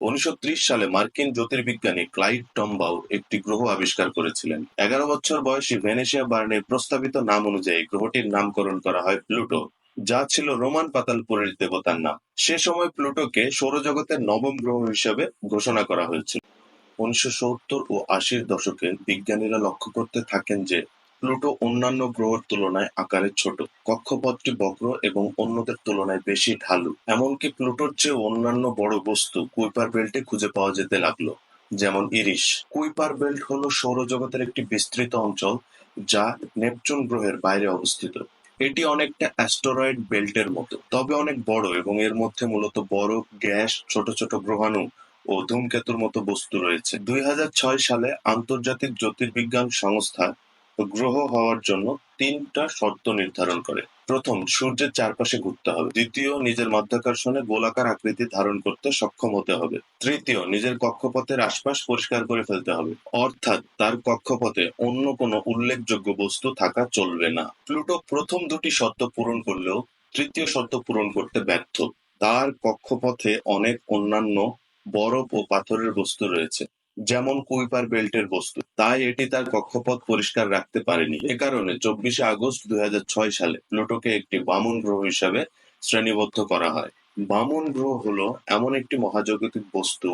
উনিশশো ত্রিশ সালে মার্কিন জ্যোতির্বিজ্ঞানী ক্লাইড টমবাউ একটি গ্রহ আবিষ্কার করেছিলেন। এগারো বছর বয়সী ভেনেশিয়া বার্নের প্রস্তাবিত নাম অনুযায়ী গ্রহটির নামকরণ করা হয় প্লুটো, যা ছিল রোমান পাতালপুরের দেবতার নাম। সে সময় প্লুটোকে সৌরজগতের নবম গ্রহ হিসেবে ঘোষণা করা হয়েছিল। উনিশশো সত্তর ও আশির দশকে বিজ্ঞানীরা লক্ষ্য করতে থাকেন যে প্লুটো অন্যান্য গ্রহের তুলনায় আকারে ছোট, কক্ষপথটি বক্র এবং অন্যদের তুলনায় বেশি ঢালু। এমনকি প্লুটোর চেয়ে অন্যান্য বড় বস্তু কুইপার বেল্টে খুঁজে পাওয়া যেতে লাগল, যেমন ইরিশ। কুইপার বেল্ট হলো সৌরজগতের একটি বিস্তৃত অঞ্চল যা নেপচুন গ্রহের বাইরে অবস্থিত। এটি অনেকটা অ্যাস্টেরয়েড বেল্টের মতো, তবে অনেক বড় এবং এর মধ্যে মূলত বরফ গ্যাস, ছোট ছোট গ্রহাণু ও ধূমকেতুর মতো বস্তু রয়েছে। দুই হাজার ছয় সালে আন্তর্জাতিক জ্যোতির্বিজ্ঞান সংস্থা গ্রহ হওয়ার জন্য তিনটা শর্ত নির্ধারণ করে। প্রথম, সূর্যের চারপাশে ঘুরতে হবে। দ্বিতীয়, নিজের মাধ্যাকর্ষণে গোলাকার আকৃতি ধারণ করতে সক্ষম হতে হবে। তৃতীয়, নিজের কক্ষপথের আশপাশ পরিষ্কার করে ফেলতে হবে। অর্থাৎ, তার কক্ষপথে অন্য কোনো উল্লেখযোগ্য বস্তু থাকা চলবে না। প্লুটো প্রথম দুটি শর্ত পূরণ করলেও তৃতীয় শর্ত পূরণ করতে ব্যর্থ। তার কক্ষপথে অনেক অন্যান্য বরফ ও পাথরের বস্তু রয়েছে। যেমন কুইপার বেল্টের বস্তু, তাই এটি তার কক্ষপথ পরিষ্কার রাখতে পারেনি। এ কারণে চব্বিশে আগস্ট দুই হাজার ছয় সালে প্লুটোকে একটি বামন গ্রহ হিসাবে শ্রেণীবদ্ধ করা হয়। বামন গ্রহ হলো এমন একটি মহাজাগতিক বস্তু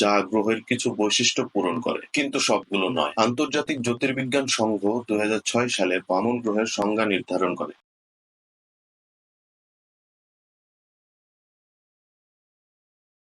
যা গ্রহের কিছু বৈশিষ্ট্য পূরণ করে, কিন্তু সবগুলো নয়। আন্তর্জাতিক জ্যোতির্বিজ্ঞান সংঘ দুই হাজার ছয় সালে বামন গ্রহের সংজ্ঞা নির্ধারণ করে।